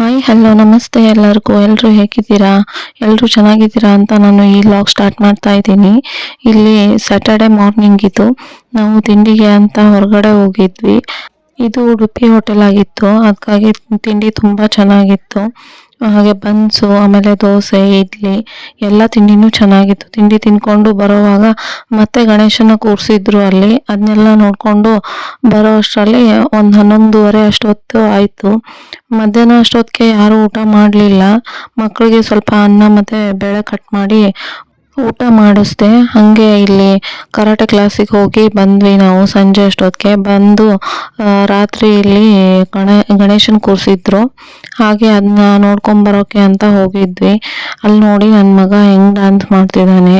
Hi hello ನಮಸ್ತೆ ಎಲ್ಲರಿಗೂ. ಎಲ್ಲರೂ ಹೇಗಿದ್ದೀರಾ? ಎಲ್ಲರೂ ಚೆನ್ನಾಗಿದ್ದೀರಾ ಅಂತ ನಾನು ಈ ಲಾಗ್ ಸ್ಟಾರ್ಟ್ ಮಾಡ್ತಾ ಇದ್ದೀನಿ. ಇಲ್ಲಿ ಸ್ಯಾಟರ್ಡೆ ಮಾರ್ನಿಂಗ್ ಇದು. ನಾವು ತಿಂಡಿಗೆ ಅಂತ ಹೊರಗಡೆ ಹೋಗಿದ್ವಿ. ಇದು ಉಡುಪಿ ಹೋಟೆಲ್ ಆಗಿತ್ತು. ಅದಕ್ಕಾಗಿ ತಿಂಡಿ ತುಂಬ ಚೆನ್ನಾಗಿತ್ತು. ಹಾಗೆ ಬನ್ಸು, ಆಮೇಲೆ ದೋಸೆ, ಇಡ್ಲಿ, ಎಲ್ಲ ತಿಂಡಿನೂ ಚೆನ್ನಾಗಿತ್ತು. ತಿಂಡಿ ತಿನ್ಕೊಂಡು ಬರೋವಾಗ ಮತ್ತೆ ಗಣೇಶನ ಕೂರಿಸಿದ್ರು ಅಲ್ಲಿ. ಅದನ್ನೆಲ್ಲ ನೋಡಿಕೊಂಡು ಬರೋ ಅಷ್ಟರಲ್ಲಿ ಒಂದು ಹನ್ನೊಂದುವರೆ ಅಷ್ಟೊತ್ತು ಆಯಿತು. ಮಧ್ಯಾಹ್ನ ಅಷ್ಟೊತ್ತಿಗೆ ಯಾರೂ ಊಟ ಮಾಡಲಿಲ್ಲ. ಮಕ್ಕಳಿಗೆ ಸ್ವಲ್ಪ ಅನ್ನ ಮತ್ತು ಬೇಳೆ ಕಟ್ ಮಾಡಿ ಊಟ ಮಾಡಿಸ್ದೆ. ಹಾಗೆ ಇಲ್ಲಿ ಕರಾಟೆ ಕ್ಲಾಸಿಗೆ ಹೋಗಿ ಬಂದ್ವಿ ನಾವು ಸಂಜೆ ಅಷ್ಟೊತ್ತಿಗೆ. ಬಂದು ರಾತ್ರಿ ಇಲ್ಲಿ ಗಣ, ಗಣೇಶನ ಕೂರಿಸಿದ್ರು. ಹಾಗೆ ಅದನ್ನ ನೋಡ್ಕೊಂಬರೋಕೆ ಅಂತ ಹೋಗಿದ್ವಿ. ಅಲ್ಲಿ ನೋಡಿ ನನ್ನ ಮಗ ಹೆಂಗ್ ಡ್ಯಾನ್ಸ್ ಮಾಡ್ತಿದ್ದಾನೆ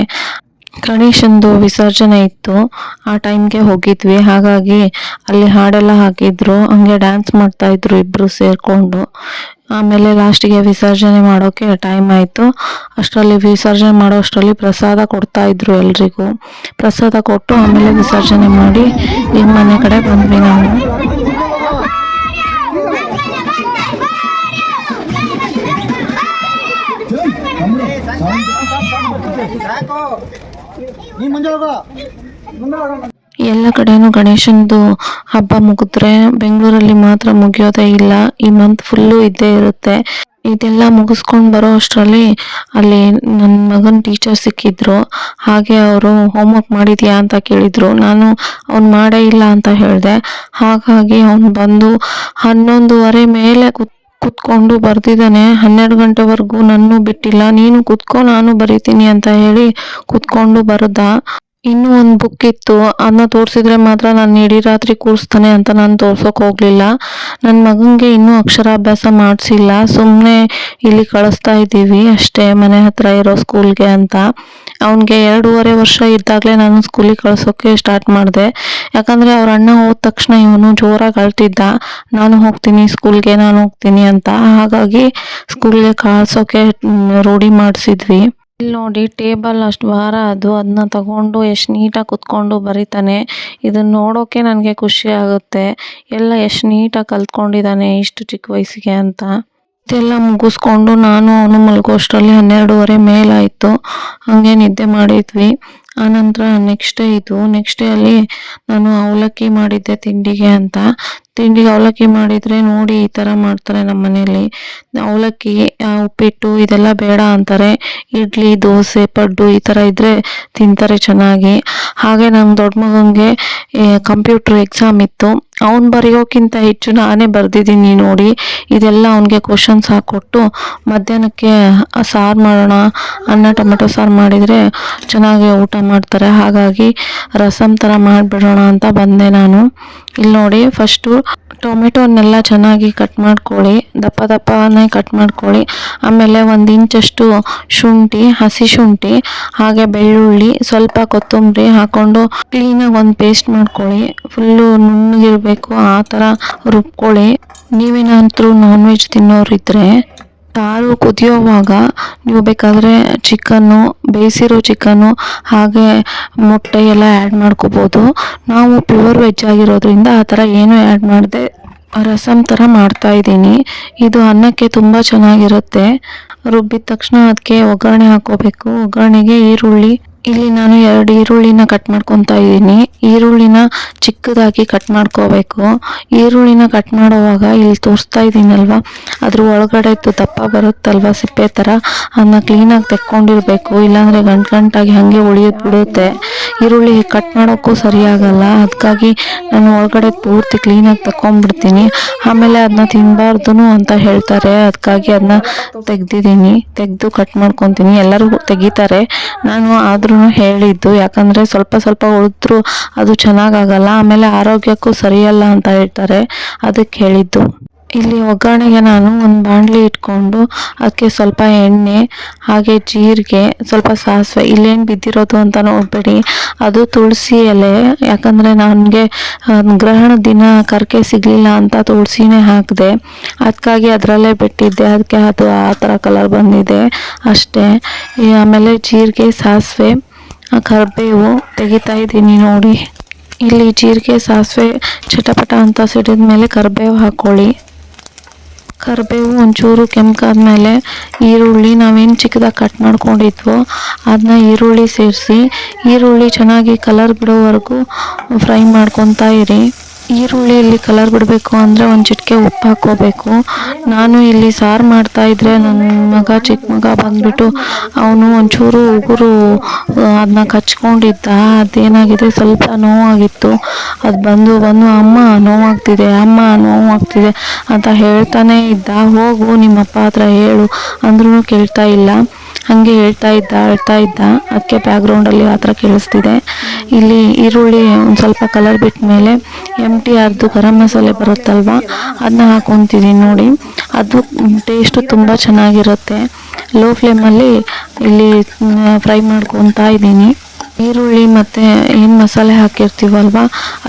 ಗಣೇಶಂದು ವಿಸರ್ಜನೆ ಇತ್ತು. ಆ ಟೈಮ್ಗೆ ಹೋಗಿದ್ವಿ. ಹಾಗಾಗಿ ಅಲ್ಲಿ ಹಾಡೆಲ್ಲ ಹಾಕಿದ್ರು. ಹಂಗೆ ಡ್ಯಾನ್ಸ್ ಮಾಡ್ತಾ ಇದ್ರು ಇಬ್ರು ಸೇರ್ಕೊಂಡು. ಆಮೇಲೆ ಲಾಸ್ಟಿಗೆ ವಿಸರ್ಜನೆ ಮಾಡೋಕ್ಕೆ ಟೈಮ್ ಆಯಿತು ಅಷ್ಟರಲ್ಲಿ ವಿಸರ್ಜನೆ ಮಾಡೋ ಅಷ್ಟರಲ್ಲಿ ಪ್ರಸಾದ ಕೊಡ್ತಾ ಇದ್ರು ಎಲ್ರಿಗೂ ಪ್ರಸಾದ ಕೊಟ್ಟು ಆಮೇಲೆ ವಿಸರ್ಜನೆ ಮಾಡಿ ನಿಮ್ಮ ಮನೆ ಕಡೆ ಬಂದ್ವಿ ನಾವು ಮುಂದೆ ಎಲ್ಲ ಕಡೆನೂ ಗಣೇಶನದು ಹಬ್ಬ ಮುಗಿದ್ರೆ ಬೆಂಗಳೂರಲ್ಲಿ ಮಾತ್ರ ಮುಗಿಯೋದೇ ಇಲ್ಲ. ಈ ಮಂತ್ ಫುಲ್ಲು ಇದ್ದೇ ಇರುತ್ತೆ. ಇದೆಲ್ಲ ಮುಗಿಸ್ಕೊಂಡು ಬರೋ ಅಷ್ಟರಲ್ಲಿ ಅಲ್ಲಿ ನನ್ನ ಮಗನ ಟೀಚರ್ ಸಿಕ್ಕಿದ್ರು. ಹಾಗೆ ಅವರು ಹೋಮ್ವರ್ಕ್ ಮಾಡಿದ್ಯಾ ಅಂತ ಕೇಳಿದ್ರು. ನಾನು ಅವ್ನು ಮಾಡೇ ಇಲ್ಲ ಅಂತ ಹೇಳಿದೆ. ಹಾಗಾಗಿ ಅವ್ನು ಬಂದು ಹನ್ನೊಂದುವರೆ ಮೇಲೆ ಕುತ್, ಕುತ್ಕೊಂಡು ಬರ್ದಿದ್ದಾನೆ. ಹನ್ನೆರಡು ಗಂಟೆವರೆಗೂ ನನ್ನೂ ಬಿಟ್ಟಿಲ್ಲ. ನೀನು ಕುತ್ಕೋ, ನಾನು ಬರಿತೀನಿ ಅಂತ ಹೇಳಿ ಕುತ್ಕೊಂಡು ಬರ್ದ ಇನ್ನೂ ಒಂದು ಬುಕ್ ಇತ್ತು. ಅದನ್ನ ತೋರಿಸಿದ್ರೆ ಮಾತ್ರ ನಾನು ಇಡೀ ರಾತ್ರಿ ಕೂರಿಸ್ತಾನೆ ಅಂತ ನಾನು ತೋರ್ಸೋಕೆ ಹೋಗಲಿಲ್ಲ. ನನ್ನ ಮಗನಿಗೆ ಇನ್ನೂ ಅಕ್ಷರಾಭ್ಯಾಸ ಮಾಡಿಸಿಲ್ಲ. ಸುಮ್ಮನೆ ಇಲ್ಲಿ ಕಳಿಸ್ತಾ ಇದ್ದೀವಿ ಅಷ್ಟೇ, ಮನೆ ಹತ್ರ ಇರೋ ಸ್ಕೂಲ್ಗೆ ಅಂತ. ಅವನಿಗೆ ಎರಡೂವರೆ ವರ್ಷ ಇದ್ದಾಗಲೇ ನಾನು ಸ್ಕೂಲಿಗೆ ಕಳ್ಸೋಕ್ಕೆ ಸ್ಟಾರ್ಟ್ ಮಾಡಿದೆ. ಯಾಕಂದರೆ ಅವ್ರ ಅಣ್ಣ ಹೋದ ತಕ್ಷಣ ಇವನು ಜೋರಾಗಿ ಅಳ್ತಿದ್ದ. ನಾನು ಹೋಗ್ತೀನಿ ಸ್ಕೂಲ್ಗೆ ನಾನು ಹೋಗ್ತೀನಿ ಅಂತ. ಹಾಗಾಗಿ ಸ್ಕೂಲ್ಗೆ ಕಳ್ಸೋಕೆ ರೂಢಿ ಮಾಡಿಸಿದ್ವಿ. ಇಲ್ಲಿ ನೋಡಿ ಟೇಬಲ್ ಅಷ್ಟು ಭಾರ ಅದು. ಅದನ್ನ ತಗೊಂಡು ಎಷ್ಟು ನೀಟಾಗಿ ಕುತ್ಕೊಂಡು ಬರೀತಾನೆ. ಇದನ್ನ ನೋಡೋಕೆ ನನಗೆ ಖುಷಿ ಆಗುತ್ತೆ. ಎಲ್ಲ ಎಷ್ಟು ನೀಟಾಗಿ ಕಲ್ತ್ಕೊಂಡಿದ್ದಾನೆ ಇಷ್ಟು ಚಿಕ್ಕ ವಯಸ್ಸಿಗೆ ಅಂತ. ಇದೆಲ್ಲ ಮುಗಿಸ್ಕೊಂಡು ನಾನು ಅವನು ಮಲ್ಗೋಷ್ಟರಲ್ಲಿ ಹನ್ನೆರಡೂವರೆ ಮೇಲಾಯಿತು. ಹಾಗೆ ನಿದ್ದೆ ಮಾಡಿದ್ವಿ. ಆನಂತರ ನೆಕ್ಸ್ಟ್ ಡೇ ಇದು. ನೆಕ್ಸ್ಟ್ ಡೇ ಅಲ್ಲಿ ನಾನು ಅವಲಕ್ಕಿ ಮಾಡಿದ್ದೆ ತಿಂಡಿಗೆ ಅಂತ. ತಿಂಡಿಗೆ ಅವಲಕ್ಕಿ ಮಾಡಿದರೆ ನೋಡಿ ಈ ಥರ ಮಾಡ್ತಾರೆ ನಮ್ಮ ಮನೆಯಲ್ಲಿ. ಅವಲಕ್ಕಿ ಉಪ್ಪಿಟ್ಟು ಇದೆಲ್ಲ ಬೇಡ ಅಂತಾರೆ. ಇಡ್ಲಿ, ದೋಸೆ, ಪಡ್ಡು ಈ ಥರ ಇದ್ದರೆ ತಿಂತಾರೆ ಚೆನ್ನಾಗಿ. ಹಾಗೆ ನಮ್ಮ ದೊಡ್ಡ ಮಗನಿಗೆ ಕಂಪ್ಯೂಟ್ರ್ ಎಕ್ಸಾಮ್ ಇತ್ತು. ಅವ್ನು ಬರೆಯೋಕ್ಕಿಂತ ಹೆಚ್ಚು ನಾನೇ ಬರೆದಿದ್ದೀನಿ ನೋಡಿ. ಇದೆಲ್ಲ ಅವನಿಗೆ ಕ್ವಶನ್ಸ್ ಹಾಕ್ಕೊಟ್ಟು ಮಧ್ಯಾಹ್ನಕ್ಕೆ ಸಾರು ಮಾಡೋಣ, ಅನ್ನ, ಟೊಮೆಟೊ ಸಾರು ಮಾಡಿದರೆ ಚೆನ್ನಾಗಿ ಊಟ ಮಾಡ್ತಾರೆ. ಹಾಗಾಗಿ ರಸಮ್ ಥರ ಮಾಡಿಬಿಡೋಣ ಅಂತ ಬಂದೆ ನಾನು. ಇಲ್ಲಿ ನೋಡಿ ಫಸ್ಟು ಟೊಮೆಟೊನೆಲ್ಲ ಚೆನ್ನಾಗಿ ಕಟ್ ಮಾಡ್ಕೊಳ್ಳಿ, ದಪ್ಪ ದಪ್ಪನೇ ಕಟ್ ಮಾಡ್ಕೊಳ್ಳಿ. ಆಮೇಲೆ ಒಂದು ಇಂಚಷ್ಟು ಶುಂಠಿ, ಹಸಿ ಶುಂಠಿ, ಹಾಗೆ ಬೆಳ್ಳುಳ್ಳಿ, ಸ್ವಲ್ಪ ಕೊತ್ತಂಬರಿ ಹಾಕ್ಕೊಂಡು ಕ್ಲೀನಾಗಿ ಒಂದು ಪೇಸ್ಟ್ ಮಾಡ್ಕೊಳ್ಳಿ. ಫುಲ್ಲು ನುಣ್ಣಗಿರಬೇಕು, ಆ ಥರ ರುಬ್ಕೊಳ್ಳಿ. ನೀವೇನಾದ್ರೂ ನಾನ್ ವೆಜ್ ತಿನ್ನೋರಿದ್ರೆ ಸಾರು ಕುದಿಯೋವಾಗ ನೀವು ಬೇಕಾದರೆ ಚಿಕನ್ನು ಬೇಯಿಸಿರೋ ಚಿಕನ್ನು ಹಾಗೆ ಮೊಟ್ಟೆ ಎಲ್ಲ ಆ್ಯಡ್ ಮಾಡ್ಕೋಬೋದು. ನಾವು ಪ್ಯೂರ್ ವೆಜ್ ಆಗಿರೋದ್ರಿಂದ ಆ ಥರ ಏನೂ ಆ್ಯಡ್ ಮಾಡದೆ ರಸಮ್ ಥರ ಮಾಡ್ತಾಯಿದ್ದೀನಿ ಇದು ಅನ್ನಕ್ಕೆ ತುಂಬ ಚೆನ್ನಾಗಿರುತ್ತೆ. ರುಬ್ಬಿದ ತಕ್ಷಣ ಅದಕ್ಕೆ ಒಗ್ಗರಣೆ ಹಾಕೋಬೇಕು ಒಗ್ಗರಣೆಗೆ ಈರುಳ್ಳಿ ಇಲ್ಲಿ ನಾನು ಎರಡು ಈರುಳ್ಳಿನ ಕಟ್ ಮಾಡ್ಕೊತಾ ಇದ್ದೀನಿ. ಈರುಳ್ಳಿನ ಚಿಕ್ಕದಾಗಿ ಕಟ್ ಮಾಡ್ಕೋಬೇಕು. ಈರುಳ್ಳಿನ ಕಟ್ ಮಾಡುವಾಗ ಇಲ್ಲಿ ತೋರಿಸ್ತಾ ಇದ್ದೀನಲ್ವ? ಅದ್ರ ಒಳಗಡೆದು ದಪ್ಪ ಬರುತ್ತಲ್ವ ಸಿಪ್ಪೆ ಥರ ಅದನ್ನ ಕ್ಲೀನಾಗಿ ತೆಕ್ಕೊಂಡಿರಬೇಕು. ಇಲ್ಲಾಂದರೆ ಗಂಟು ಗಂಟಾಗಿ ಹಾಗೆ ಉಳಿಯೋದು ಬಿಡುತ್ತೆ. ಈರುಳ್ಳಿ ಕಟ್ ಮಾಡೋಕ್ಕೂ ಸರಿಯಾಗಲ್ಲ. ಅದಕ್ಕಾಗಿ ನಾನು ಒಳಗಡೆ ಪೂರ್ತಿ ಕ್ಲೀನಾಗಿ ತಗೊಂಡ್ಬಿಡ್ತೀನಿ ಆಮೇಲೆ ಅದನ್ನ ತಿನ್ನಬಾರ್ದು ಅಂತ ಹೇಳ್ತಾರೆ. ಅದಕ್ಕಾಗಿ ಅದನ್ನ ತೆಗ್ದಿದ್ದೀನಿ. ತೆಗೆದು ಕಟ್ ಮಾಡ್ಕೊತೀನಿ. ಎಲ್ಲರೂ ತೆಗಿತಾರೆ. ನಾನು ಆದ್ರೂ ಹೇಳಿದ್ದು. ಯಾಕಂದರೆ ಸ್ವಲ್ಪ ಸ್ವಲ್ಪ ಉಳಿದ್ರೂ ಅದು ಚೆನ್ನಾಗಾಗಲ್ಲ ಆಮೇಲೆ ಆರೋಗ್ಯಕ್ಕೂ ಸರಿಯಲ್ಲ ಅಂತ ಹೇಳ್ತಾರೆ. ಅದಕ್ಕೆ ಹೇಳಿದ್ದು. ಇಲ್ಲಿ ಒಗ್ಗರಣೆಗೆ ನಾನು ಒಂದು ಬಾಣಲಿ ಇಟ್ಕೊಂಡು ಅದಕ್ಕೆ ಸ್ವಲ್ಪ ಎಣ್ಣೆ, ಹಾಗೆ ಜೀರಿಗೆ, ಸ್ವಲ್ಪ ಸಾಸಿವೆ, ಇಲ್ಲೇನು ಬಿದ್ದಿರೋದು ಅಂತ ನೋಡಬೇಡಿ. ಅದು ತುಳಸಿ ಎಲೆ, ಯಾಕಂದರೆ ನನಗೆ ಗ್ರಹಣ ದಿನ ಕರ್ಕೆ ಸಿಗಲಿಲ್ಲ ಅಂತ ತುಳಸಿನೇ ಹಾಕಿದೆ. ಅದಕ್ಕಾಗಿ ಅದರಲ್ಲೇ ಬಿಟ್ಟಿದ್ದೆ ಅದಕ್ಕೆ ಅದು ಆ ಥರ ಕಲರ್ ಬಂದಿದೆ ಅಷ್ಟೇ. ಆಮೇಲೆ ಜೀರಿಗೆ, ಸಾಸಿವೆ ಕರಿಬೇವು ತೆಗಿತಾ ಇದ್ದೀನಿ ನೋಡಿ. ಇಲ್ಲಿ ಜೀರಿಗೆ, ಸಾಸಿವೆ, ಚಟಪಟ ಅಂತ ಸಿಡಿದ ಮೇಲೆ ಕರಿಬೇವು ಹಾಕ್ಕೊಳ್ಳಿ ಕರಿಬೇವು ಒಂಚೂರು ಕೆಂಪ್ಕಾದ್ಮೇಲೆ ಈರುಳ್ಳಿ ನಾವೇನು ಚಿಕ್ಕದಾಗಿ ಕಟ್ ಮಾಡ್ಕೊಂಡಿದ್ವೋ ಅದನ್ನ ಈರುಳ್ಳಿ ಸೇರಿಸಿ ಈರುಳ್ಳಿ ಚೆನ್ನಾಗಿ ಕಲರ್ ಬಿಡೋವರೆಗೂ ಫ್ರೈ ಮಾಡ್ಕೊತಾ ಇರಿ. ಈರುಳ್ಳಿಯಲ್ಲಿ ಕಲರ್ ಬಿಡಬೇಕು ಅಂದರೆ ಒಂದು ಚಿಟಿಕೆ ಉಪ್ಪು ಹಾಕ್ಕೋಬೇಕು. ನಾನು ಇಲ್ಲಿ ಸಾರು ಮಾಡ್ತಾ ಇದ್ದರೆ ನನ್ನ ಮಗ ಚಿಕ್ಕ ಮಗ ಬಂದುಬಿಟ್ಟು ಅವನು ಒಂಚೂರು ಉಗುರು ಅದನ್ನ ಕಚ್ಕೊಂಡಿದ್ದ. ಅದೇನಾಗಿದೆ? ಸ್ವಲ್ಪ ನೋವಾಗಿತ್ತು. ಅದು ಬಂದು ಬಂದು, ಅಮ್ಮ, ನೋವಾಗ್ತಿದೆ ಅಮ್ಮ, ನೋವಾಗ್ತಿದೆ ಅಂತ ಹೇಳ್ತಾನೆ ಇದ್ದ. ಹೋಗು, ನಿಮ್ಮಪ್ಪ ಹತ್ರ ಹೇಳು ಅಂದ್ರೂ ಕೇಳ್ತಾ ಇಲ್ಲ. ಹಾಗೆ ಹೇಳ್ತಾ ಇದ್ದ ಅಳ್ತಾ ಇದ್ದ. ಅದಕ್ಕೆ ಬ್ಯಾಕ್ಗ್ರೌಂಡಲ್ಲಿ ಆ ಥರ ಕೇಳಿಸ್ತಿದೆ. ಇಲ್ಲಿ ಈರುಳ್ಳಿ ಒಂದು ಸ್ವಲ್ಪ ಕಲರ್ ಬಿಟ್ಟ ಮೇಲೆ ಎಂ ಟಿ ಆರ್ದು ಗರಂ ಮಸಾಲೆ ಬರುತ್ತಲ್ವ? ಅದನ್ನ ಹಾಕೊತಿದ್ದೀನಿ ನೋಡಿ. ಅದು ಟೇಸ್ಟು ತುಂಬ ಚೆನ್ನಾಗಿರುತ್ತೆ. ಲೋ ಫ್ಲೇಮಲ್ಲಿ ಇಲ್ಲಿ ಫ್ರೈ ಮಾಡ್ಕೊತಾ ಇದ್ದೀನಿ. ಈರುಳ್ಳಿ ಮತ್ತು ಏನು ಮಸಾಲೆ ಹಾಕಿರ್ತೀವಲ್ವ?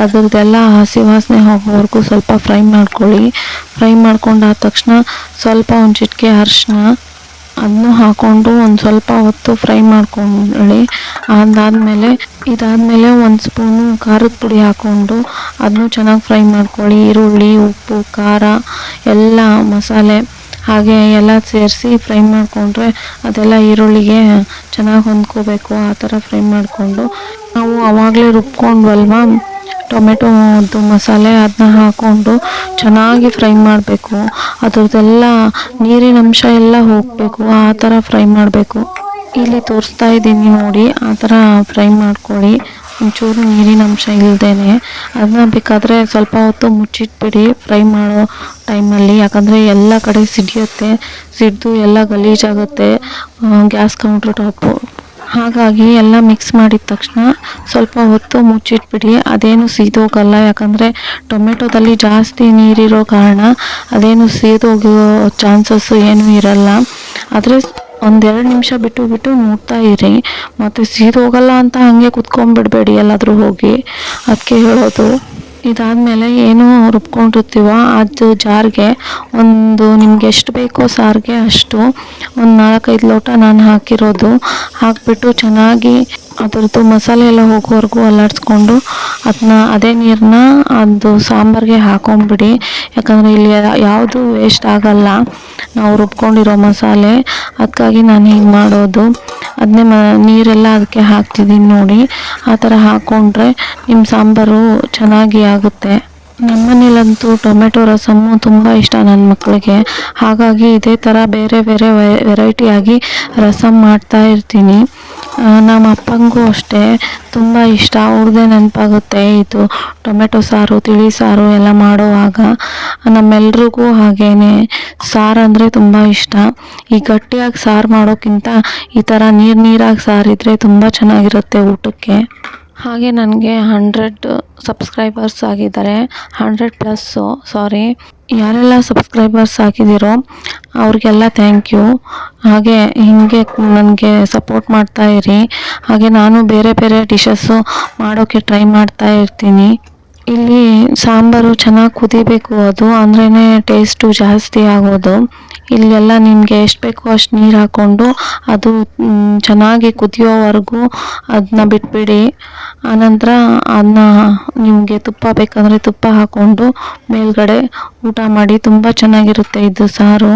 ಅದ್ರದ್ದೆಲ್ಲ ಹಸಿ ವಾಸನೆ ಹೋಗೋವರೆಗೂ ಸ್ವಲ್ಪ ಫ್ರೈ ಮಾಡ್ಕೊಳ್ಳಿ. ಫ್ರೈ ಮಾಡ್ಕೊಂಡಾದ ತಕ್ಷಣ ಸ್ವಲ್ಪ ಒಂದು ಚಿಟಿಕೆ ಅರಿಶಿನ ಅದನ್ನು ಹಾಕ್ಕೊಂಡು ಒಂದು ಸ್ವಲ್ಪ ಹೊತ್ತು ಫ್ರೈ ಮಾಡ್ಕೊಳ್ಳಿ ಅದಾದಮೇಲೆ, ಇದಾದಮೇಲೆ ಒಂದು ಸ್ಪೂನು ಖಾರದ ಪುಡಿ ಹಾಕ್ಕೊಂಡು ಅದನ್ನು ಚೆನ್ನಾಗಿ ಫ್ರೈ ಮಾಡ್ಕೊಳ್ಳಿ. ಈರುಳ್ಳಿ, ಉಪ್ಪು, ಖಾರ, ಎಲ್ಲ ಮಸಾಲೆ ಹಾಗೆ ಎಲ್ಲ ಸೇರಿಸಿ ಫ್ರೈ ಮಾಡಿಕೊಂಡ್ರೆ ಅದೆಲ್ಲ ಈರುಳ್ಳಿಗೆ ಚೆನ್ನಾಗಿ ಹೊಂದ್ಕೋಬೇಕು. ಆ ಥರ ಫ್ರೈ ಮಾಡಿಕೊಂಡು ನಾವು ಅವಾಗಲೇ ರುಬ್ಕೊಂಡ್ವಲ್ವಾ? ಟೊಮೆಟೊದು ಮಸಾಲೆ ಅದನ್ನ ಹಾಕ್ಕೊಂಡು ಚೆನ್ನಾಗಿ ಫ್ರೈ ಮಾಡಬೇಕು. ಅದರದ್ದೆಲ್ಲ ನೀರಿನ ಅಂಶ ಎಲ್ಲ ಹೋಗಬೇಕು. ಆ ಥರ ಫ್ರೈ ಮಾಡಬೇಕು. ಇಲ್ಲಿ ತೋರಿಸ್ತಾ ಇದ್ದೀನಿ ನೋಡಿ, ಆ ಥರ ಫ್ರೈ ಮಾಡ್ಕೊಳ್ಳಿ. ಒಂಚೂರು ನೀರಿನ ಅಂಶ ಇಲ್ಲದೇ ಅದನ್ನ ಬೇಕಾದರೆ ಸ್ವಲ್ಪ ಹೊತ್ತು ಮುಚ್ಚಿಟ್ಬಿಡಿ ಫ್ರೈ ಮಾಡೋ ಟೈಮಲ್ಲಿ. ಯಾಕಂದರೆ ಎಲ್ಲ ಕಡೆ ಸಿಡಿಯುತ್ತೆ, ಸಿಡಿದು ಎಲ್ಲ ಗಲೀಜಾಗುತ್ತೆ ಗ್ಯಾಸ್ ಕೌಂಟ್ರ್ ಟಾಪು. ಹಾಗಾಗಿ ಎಲ್ಲ ಮಿಕ್ಸ್ ಮಾಡಿದ ತಕ್ಷಣ ಸ್ವಲ್ಪ ಹೊತ್ತು ಮುಚ್ಚಿಟ್ಬಿಡಿ. ಅದೇನು ಸೀದೋಗಲ್ಲ, ಯಾಕಂದರೆ ಟೊಮೆಟೊದಲ್ಲಿ ಜಾಸ್ತಿ ನೀರಿರೋ ಕಾರಣ ಅದೇನು ಸೀದೋಗೋ ಚಾನ್ಸಸ್ಸು ಏನೂ ಇರಲ್ಲ. ಆದರೆ ಒಂದೆರಡು ನಿಮಿಷ ಬಿಟ್ಟು ಬಿಟ್ಟು ನೋಡ್ತಾ ಇರಿ. ಮತ್ತು ಸೀದೋಗಲ್ಲ ಅಂತ ಹಾಗೆ ಕುತ್ಕೊಂಡ್ಬಿಡ್ಬೇಡಿ ಎಲ್ಲಾದರೂ ಹೋಗಿ. ಅದಕ್ಕೆ ಹೇಳೋದು. ಇದಾದಮೇಲೆ ಏನು ರುಬ್ಕೊಂಡಿರ್ತೀವೋ ಅದು ಜಾರ್ಗೆ, ಒಂದು ನಿಮ್ಗೆ ಎಷ್ಟು ಬೇಕೋ ಸಾರಿಗೆ ಅಷ್ಟು, ಒಂದು ನಾಲ್ಕೈದು ಲೋಟ ನಾನು ಹಾಕಿರೋದು. ಹಾಕಿಬಿಟ್ಟು ಚೆನ್ನಾಗಿ ಅದರದ್ದು ಮಸಾಲೆ ಎಲ್ಲ ಹೋಗೋವರೆಗೂ ಅಲ್ಲಾಡಿಸ್ಕೊಂಡು ಅದನ್ನ ಅದೇ ನೀರನ್ನ ಅದು ಸಾಂಬಾರಿಗೆ ಹಾಕೊಂಬಿಡಿ. ಯಾಕಂದರೆ ಇಲ್ಲಿ ಯಾವುದು ವೇಸ್ಟ್ ಆಗಲ್ಲ. ನಾವು ರುಬ್ಕೊಂಡಿರೋ ಮಸಾಲೆ. ಅದಕ್ಕಾಗಿ ನಾನು ಹೀಗೆ ಮಾಡೋದು. ಅದನ್ನೇ ಮ, ನೀರೆಲ್ಲ ಅದಕ್ಕೆ ಹಾಕ್ತಿದ್ದೀನಿ ನೋಡಿ. ಆ ಥರ ಹಾಕ್ಕೊಂಡ್ರೆ ನಿಮ್ಮ ಸಾಂಬಾರು ಚೆನ್ನಾಗಿ ಆಗುತ್ತೆ. ನಮ್ಮನೇಲಂತೂ ಟೊಮೆಟೊ ರಸಮ್ಮು ತುಂಬ ಇಷ್ಟ ನನ್ನ ಮಕ್ಕಳಿಗೆ ಹಾಗಾಗಿ ಇದೇ ಥರ ಬೇರೆ ಬೇರೆ ವೆರೈಟಿಯಾಗಿ ರಸಮ್ ಮಾಡ್ತಾ ಇರ್ತೀನಿ. ನಮ್ಮ ಅಪ್ಪಂಗೂ ಅಷ್ಟೇ. ತುಂಬ ಇಷ್ಟ. ಅವ್ರದ್ದೇ ನೆನಪಾಗುತ್ತೆ ಇದು ಟೊಮೆಟೊ ಸಾರು, ತಿಳಿ ಸಾರು ಎಲ್ಲ ಮಾಡುವಾಗ. ನಮ್ಮೆಲ್ರಿಗೂ ಹಾಗೇ ಸಾರು ಅಂದರೆ ತುಂಬ ಇಷ್ಟ. ಈ ಗಟ್ಟಿಯಾಗಿ ಸಾರು ಮಾಡೋಕ್ಕಿಂತ ಈ ಥರ ನೀರು ನೀರಾಗಿ ಸಾರಿದ್ರೆ ತುಂಬ ಚೆನ್ನಾಗಿರುತ್ತೆ ಊಟಕ್ಕೆ. ಹಾಗೆ ನನಗೆ ಹಂಡ್ರೆಡ್ ಸಬ್ಸ್ಕ್ರೈಬರ್ಸ್ ಆಗಿದ್ದಾರೆ. Hundred plus sorry. ಯಾರೆಲ್ಲ ಸಬ್ಸ್ಕ್ರೈಬರ್ಸ್ ಆಗಿದ್ದೀರೋ ಅವ್ರಿಗೆಲ್ಲ ಥ್ಯಾಂಕ್ ಯು ಹಾಗೆ ಹೀಗೆ ನನಗೆ ಸಪೋರ್ಟ್ ಮಾಡ್ತಾ ಇರಿ. ಹಾಗೆ ನಾನು ಬೇರೆ ಬೇರೆ ಡಿಶಸ್ಸು ಮಾಡೋಕ್ಕೆ ಟ್ರೈ ಮಾಡ್ತಾ ಇರ್ತೀನಿ. ಇಲ್ಲಿ ಸಾಂಬಾರು ಚೆನ್ನಾಗಿ ಕುದಿಬೇಕು ಅದು ಅಂದ್ರೇ ಟೇಸ್ಟು ಜಾಸ್ತಿ ಆಗೋದು. ಇಲ್ಲೆಲ್ಲ ನಿಮಗೆ ಎಷ್ಟು ಬೇಕೋ ಅಷ್ಟು ನೀರು ಹಾಕ್ಕೊಂಡು ಅದು ಚೆನ್ನಾಗಿ ಕುದಿಯೋವರೆಗೂ ಅದನ್ನ ಬಿಟ್ಬಿಡಿ. ಆನಂತರ ಅದನ್ನ ನಿಮಗೆ ತುಪ್ಪ ಬೇಕಂದರೆ ತುಪ್ಪ ಹಾಕ್ಕೊಂಡು ಮೇಲ್ಗಡೆ ಊಟ ಮಾಡಿ, ತುಂಬ ಚೆನ್ನಾಗಿರುತ್ತೆ ಇದು ಸಾರು.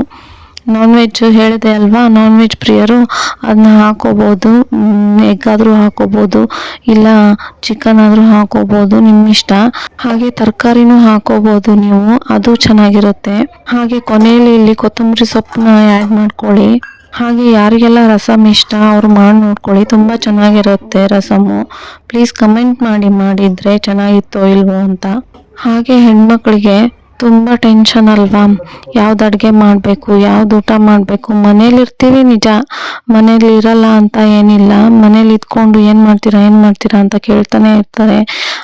ನಾನ್ ವೆಜ್ ಹೇಳಿದೆ ಅಲ್ವಾ? ನಾನ್ ವೆಜ್ ಪ್ರಿಯರು ಅದನ್ನ ಹಾಕೋಬೋದು. ಎಗ್ ಆದರೂ ಹಾಕೋಬೋದು. ಇಲ್ಲ ಚಿಕನ್ ಆದರೂ ಹಾಕೋಬೋದು. ನಿಮ್ಮ ಇಷ್ಟ ಹಾಗೆ ತರಕಾರಿನೂ ಹಾಕೋಬೋದು ನೀವು. ಅದು ಚೆನ್ನಾಗಿರುತ್ತೆ. ಹಾಗೆ ಕೊನೆಯಲ್ಲಿ ಇಲ್ಲಿ ಕೊತ್ತಂಬರಿ ಸೊಪ್ಪನ್ನ ಆ್ಯಡ್ ಮಾಡ್ಕೊಳ್ಳಿ. ಹಾಗೆ ಯಾರಿಗೆಲ್ಲ ರಸಮ್ ಇಷ್ಟ, ಅವರು ಮಾಡಿ ನೋಡ್ಕೊಳ್ಳಿ. ತುಂಬ ಚೆನ್ನಾಗಿರುತ್ತೆ ರಸಮು. ಪ್ಲೀಸ್ ಕಮೆಂಟ್ ಮಾಡಿ ಮಾಡಿದರೆ ಚೆನ್ನಾಗಿತ್ತೋ ಇಲ್ವೋ ಅಂತ. ಹಾಗೆ ಹೆಣ್ಮಕ್ಳಿಗೆ ತುಂಬ ಟೆನ್ಷನ್ ಅಲ್ವಾ? ಯಾವ್ದು ಅಡುಗೆ ಮಾಡಬೇಕು, ಯಾವ್ದು ಊಟ ಮಾಡಬೇಕು? ಮನೇಲಿರ್ತೀವಿ ನಿಜ. ಮನೇಲಿ ಇರಲ್ಲ ಅಂತ ಏನಿಲ್ಲ. ಮನೇಲಿ ಇದ್ಕೊಂಡು ಏನು ಮಾಡ್ತೀರಾ ಏನು ಮಾಡ್ತೀರಾ ಅಂತ ಕೇಳ್ತಾನೆ ಇರ್ತಾರೆ.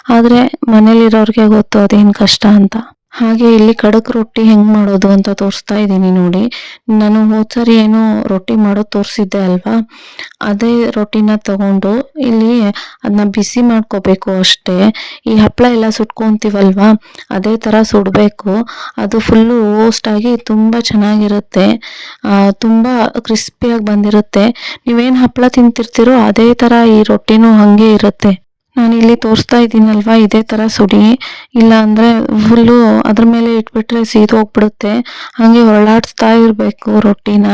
ಆದರೆ ಮನೇಲಿರೋರಿಗೆ ಗೊತ್ತು ಅದೇನು ಕಷ್ಟ ಅಂತ. ಹಾಗೆ ಇಲ್ಲಿ ಕಡಕ್ ರೊಟ್ಟಿ ಹೆಂಗ್ ಮಾಡೋದು ಅಂತ ತೋರಿಸ್ತಾ ಇದ್ದೀನಿ ನೋಡಿ. ನಾನು ಹೋದ್ಸರಿ ಏನೋ ರೊಟ್ಟಿ ಮಾಡೋದು ತೋರಿಸಿದ್ದೆ ಅಲ್ವಾ? ಅದೇ ರೊಟ್ಟಿನ ತಗೊಂಡು ಇಲ್ಲಿ ಅದನ್ನ ಬಿಸಿ ಮಾಡ್ಕೋಬೇಕು ಅಷ್ಟೇ. ಈ ಹಪ್ಪಳ ಎಲ್ಲ ಸುಟ್ಕೊಂತೀವಲ್ವಾ? ಅದೇ ಥರ ಸುಡಬೇಕು. ಅದು ಫುಲ್ಲು ಆಗಿ ತುಂಬ ಚೆನ್ನಾಗಿರುತ್ತೆ. ತುಂಬ ಕ್ರಿಸ್ಪಿಯಾಗಿ ಬಂದಿರುತ್ತೆ. ನೀವೇನು ಹಪ್ಪಳ ತಿಂತಿರ್ತೀರೋ ಅದೇ ಥರ ಈ ರೊಟ್ಟಿನೂ ಹಾಗೆ ಇರುತ್ತೆ. ನಾನು ಇಲ್ಲಿ ತೋರಿಸ್ತಾ ಇದ್ದೀನಲ್ವಾ? ಇದೇ ಥರ ಸುಡಿ. ಇಲ್ಲ ಅಂದರೆ ಫುಲ್ಲು ಅದ್ರ ಮೇಲೆ ಇಟ್ಬಿಟ್ರೆ ಸೀದೋಗ್ಬಿಡುತ್ತೆ ಹಾಗೆ ಹೊರಳಾಡಿಸ್ತಾ ಇರಬೇಕು ರೊಟ್ಟಿನ.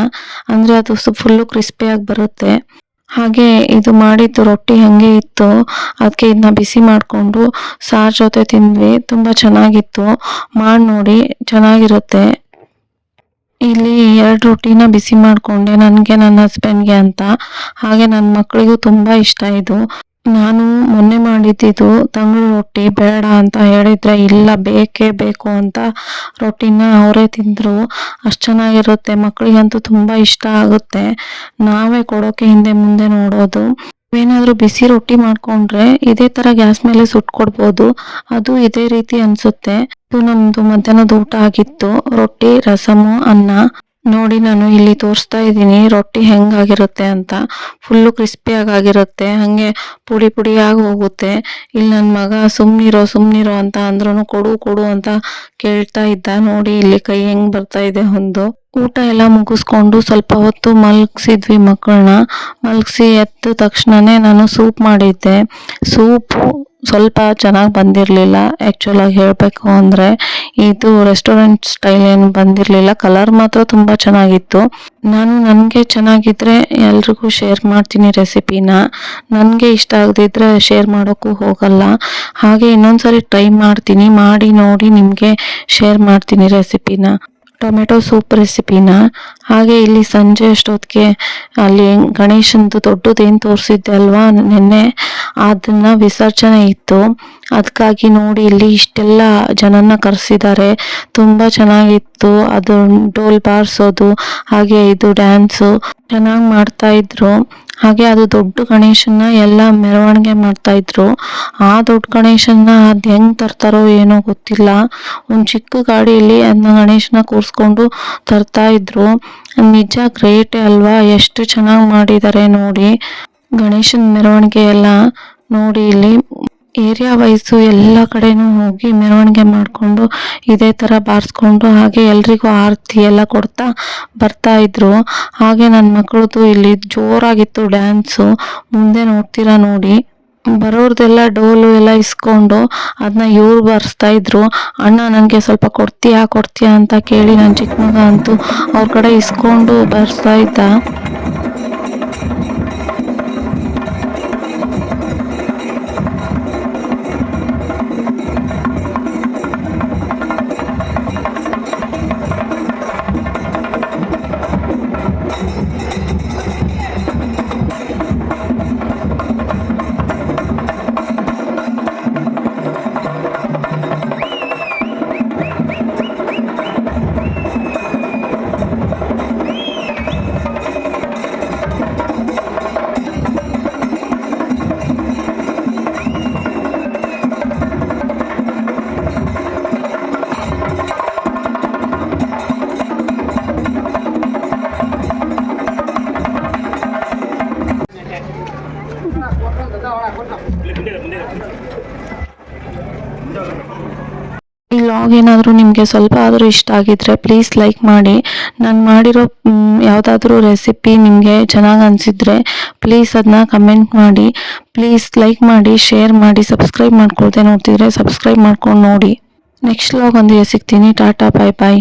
ಅಂದರೆ ಅದು ಫುಲ್ಲು ಕ್ರಿಸ್ಪಿಯಾಗಿ ಬರುತ್ತೆ. ಹಾಗೆ ಇದು ಮಾಡಿದ್ದು ರೊಟ್ಟಿ ಹಾಗೆ ಇತ್ತು. ಅದಕ್ಕೆ ಇದನ್ನ ಬಿಸಿ ಮಾಡಿಕೊಂಡು ಸಾರು ಜೊತೆ ತಿಂದ್ವಿ. ತುಂಬ ಚೆನ್ನಾಗಿತ್ತು. ಮಾಡಿ ನೋಡಿ, ಚೆನ್ನಾಗಿರುತ್ತೆ. ಇಲ್ಲಿ ಎರಡು ರೊಟ್ಟಿನ ಬಿಸಿ ಮಾಡಿಕೊಂಡೆ. ನನಗೆ ನನ್ನ ಹಸ್ಬೆಂಡ್ಗೆ ಅಂತ. ಹಾಗೆ ನನ್ನ ಮಕ್ಕಳಿಗೂ ತುಂಬ ಇಷ್ಟ ಇದು. ನಾನು ಮೊನ್ನೆ ಮಾಡಿದ್ದಿದ್ದು ತಂಗಳು ರೊಟ್ಟಿ ಬೇಡ ಅಂತ ಹೇಳಿದ್ರೆ ಇಲ್ಲ, ಬೇಕೇ ಬೇಕು ಅಂತ ರೊಟ್ಟಿನ ಅವರೇ ತಿಂದರು. ಅಷ್ಟು ಚೆನ್ನಾಗಿರುತ್ತೆ ಮಕ್ಕಳಿಗಂತೂ ತುಂಬ ಇಷ್ಟ ಆಗುತ್ತೆ. ನಾವೇ ಕೊಡೋಕೆ ಹಿಂದೆ ಮುಂದೆ ನೋಡೋದು. ಏನಾದರೂ ಬಿಸಿ ರೊಟ್ಟಿ ಮಾಡ್ಕೊಂಡ್ರೆ ಇದೇ ಥರ ಗ್ಯಾಸ್ ಮೇಲೆ ಸುಟ್ಕೊಡ್ಬೋದು ಅದು ಇದೇ ರೀತಿ ಅನಿಸುತ್ತೆ. ಇದು ನಮ್ಮದು ಮಧ್ಯಾಹ್ನದ ಊಟ ಆಗಿತ್ತು. ರೊಟ್ಟಿ, ರಸಮು, ಅನ್ನ. ನೋಡಿ ನಾನು ಇಲ್ಲಿ ತೋರಿಸ್ತಾ ಇದ್ದೀನಿ, ರೊಟ್ಟಿ ಹೆಂಗಾಗಿರುತ್ತೆ ಅಂತ. ಫುಲ್ಲು ಕ್ರಿಸ್ಪಿಯಾಗಿ ಆಗಿರುತ್ತೆ ಹಾಗೆ ಪುಡಿ ಪುಡಿಯಾಗಿ ಹೋಗುತ್ತೆ. ಇಲ್ಲಿ ನನ್ನ ಮಗ ಸುಮ್ಮನಿರೋ ಸುಮ್ಮನಿರೋ ಅಂತ ಅಂದ್ರೂ ಕೊಡು ಕೊಡು ಅಂತ ಕೇಳ್ತಾ ಇದ್ದ. ನೋಡಿ ಇಲ್ಲಿ ಕೈ ಹೆಂಗೆ ಬರ್ತಾ ಇದೆ ಒಂದು. ಊಟ ಎಲ್ಲ ಮುಗಿಸ್ಕೊಂಡು ಸ್ವಲ್ಪ ಹೊತ್ತು ಮಲಗಿಸಿದ್ವಿ ಮಕ್ಕಳನ್ನ ಮಲಗಿಸಿ ಎದ್ದ ತಕ್ಷಣನೇ ನಾನು ಸೂಪ್ ಮಾಡಿದ್ದೆ. ಸೂಪು ಸ್ವಲ್ಪ ಚೆನ್ನಾಗಿ ಬಂದಿರಲಿಲ್ಲ. ಆ್ಯಕ್ಚುಲಾಗಿ ಹೇಳಬೇಕು ಅಂದರೆ ಇದು ರೆಸ್ಟೋರೆಂಟ್ ಸ್ಟೈಲ್ ಏನು ಬಂದಿರಲಿಲ್ಲ. ಕಲರ್ ಮಾತ್ರ ತುಂಬ ಚೆನ್ನಾಗಿತ್ತು. ನಾನು ನನಗೆ ಚೆನ್ನಾಗಿದ್ದರೆ ಎಲ್ರಿಗೂ ಶೇರ್ ಮಾಡ್ತೀನಿ ರೆಸಿಪಿನ ನನಗೆ ಇಷ್ಟ ಆಗದಿದ್ದರೆ ಶೇರ್ ಮಾಡೋಕ್ಕೂ ಹೋಗಲ್ಲ. ಹಾಗೆ ಇನ್ನೊಂದು ಸಾರಿ ಟ್ರೈ ಮಾಡ್ತೀನಿ. ಮಾಡಿ ನೋಡಿ ನಿಮಗೆ ಶೇರ್ ಮಾಡ್ತೀನಿ ರೆಸಿಪಿನ ಟೊಮೆಟೊ ಸೂಪ್ ರೆಸಿಪಿನ ಹಾಗೆ ಇಲ್ಲಿ ಸಂಜೆ ಅಷ್ಟೊತ್ತಿಗೆ ಅಲ್ಲಿ ಗಣೇಶಂದು ದೊಡ್ಡದೇನು ತೋರಿಸಿದ್ದೆ ಅಲ್ವಾ? ನಿನ್ನೆ ಅದನ್ನ ವಿಸರ್ಜನೆ ಇತ್ತು. ಅದಕ್ಕಾಗಿ ನೋಡಿ ಇಲ್ಲಿ ಇಷ್ಟೆಲ್ಲ ಜನನ ಕರೆಸಿದ್ದಾರೆ ತುಂಬ ಚೆನ್ನಾಗಿತ್ತು. ಅದು ಡೋಲ್ ಬಾರಿಸೋದು, ಹಾಗೆ ಇದು ಡ್ಯಾನ್ಸು ಚೆನ್ನಾಗಿ ಮಾಡ್ತಾ ಇದ್ರು. ಹಾಗೆ ಅದು ದೊಡ್ಡ ಗಣೇಶನ್ನ ಎಲ್ಲ ಮೆರವಣಿಗೆ ಮಾಡ್ತಾ ಇದ್ರು. ಆ ದೊಡ್ಡ ಗಣೇಶನ್ನ ಅದ್ ಹೆಂಗ್ ತರ್ತಾರೋ ಏನೋ ಗೊತ್ತಿಲ್ಲ. ಒಂದು ಚಿಕ್ಕ ಗಾಡಿಯಲ್ಲಿ ಅದನ್ನ ಗಣೇಶನ ಕೂರಿಸ್ಕೊಂಡು ತರ್ತಾ ಇದ್ರು. ನಿಜ ಗ್ರೇಟ್ ಅಲ್ವಾ? ಎಷ್ಟು ಚೆನ್ನಾಗಿ ಮಾಡಿದ್ದಾರೆ ನೋಡಿ. ಗಣೇಶನ ಮೆರವಣಿಗೆ ಎಲ್ಲ ನೋಡಿ ಇಲ್ಲಿ ಏರಿಯಾ ವೈಸು ಎಲ್ಲ ಕಡೆನೂ ಹೋಗಿ ಮೆರವಣಿಗೆ ಮಾಡಿಕೊಂಡು ಇದೇ ಥರ ಬಾರಿಸ್ಕೊಂಡು ಹಾಗೆ ಎಲ್ರಿಗೂ ಆರತಿ ಎಲ್ಲ ಕೊಡ್ತಾ ಬರ್ತಾ ಇದ್ರು. ಹಾಗೆ ನನ್ನ ಮಕ್ಕಳದು ಇಲ್ಲಿ ಜೋರಾಗಿತ್ತು ಡ್ಯಾನ್ಸು ಮುಂದೆ ನೋಡ್ತೀರಾ ನೋಡಿ. ಬರೋರ್ದೆಲ್ಲ ಡೋಲು ಎಲ್ಲ ಇಸ್ಕೊಂಡು ಅದನ್ನ ಇವ್ರು ಬಾರಿಸ್ತಾ ಇದ್ರು. ಅಣ್ಣ ನನಗೆ ಸ್ವಲ್ಪ ಕೊಡ್ತೀಯಾ ಕೊಡ್ತೀಯಾ ಅಂತ ಕೇಳಿ ನನ್ನ ಚಿಕ್ಕ ಮಗ ಅಂತೂ ಅವ್ರ ಕಡೆ ಇಸ್ಕೊಂಡು ಬಾರಿಸ್ತಾ ಇದ್ದ. ಈ ಲಾಗ್ ಏನಾದರೂ ನಿಮಗೆ ಸ್ವಲ್ಪ ಆದರೂ ಇಷ್ಟ ಆಗಿದ್ರೆ ಪ್ಲೀಸ್ ಲೈಕ್ ಮಾಡಿ. ನಾನು ಮಾಡಿರೋ ಯಾವುದಾದ್ರೂ ರೆಸಿಪಿ ನಿಮಗೆ ಚೆನ್ನಾಗಿ ಅನಿಸಿದ್ರೆ ಪ್ಲೀಸ್ ಅದನ್ನ ಕಮೆಂಟ್ ಮಾಡಿ. ಪ್ಲೀಸ್ ಲೈಕ್ ಮಾಡಿ ಶೇರ್ ಮಾಡಿ ಸಬ್ಸ್ಕ್ರೈಬ್ ಮಾಡ್ಕೊಳ್ದೆ ನೋಡ್ತಿದ್ರೆ ಸಬ್ಸ್ಕ್ರೈಬ್ ಮಾಡ್ಕೊಂಡು ನೋಡಿ. ನೆಕ್ಸ್ಟ್ ಲಾಗ್ ಒಂದು ಸಿಗ್ತೀನಿ. ಟಾಟಾ ಬಾಯ್ ಬಾಯ್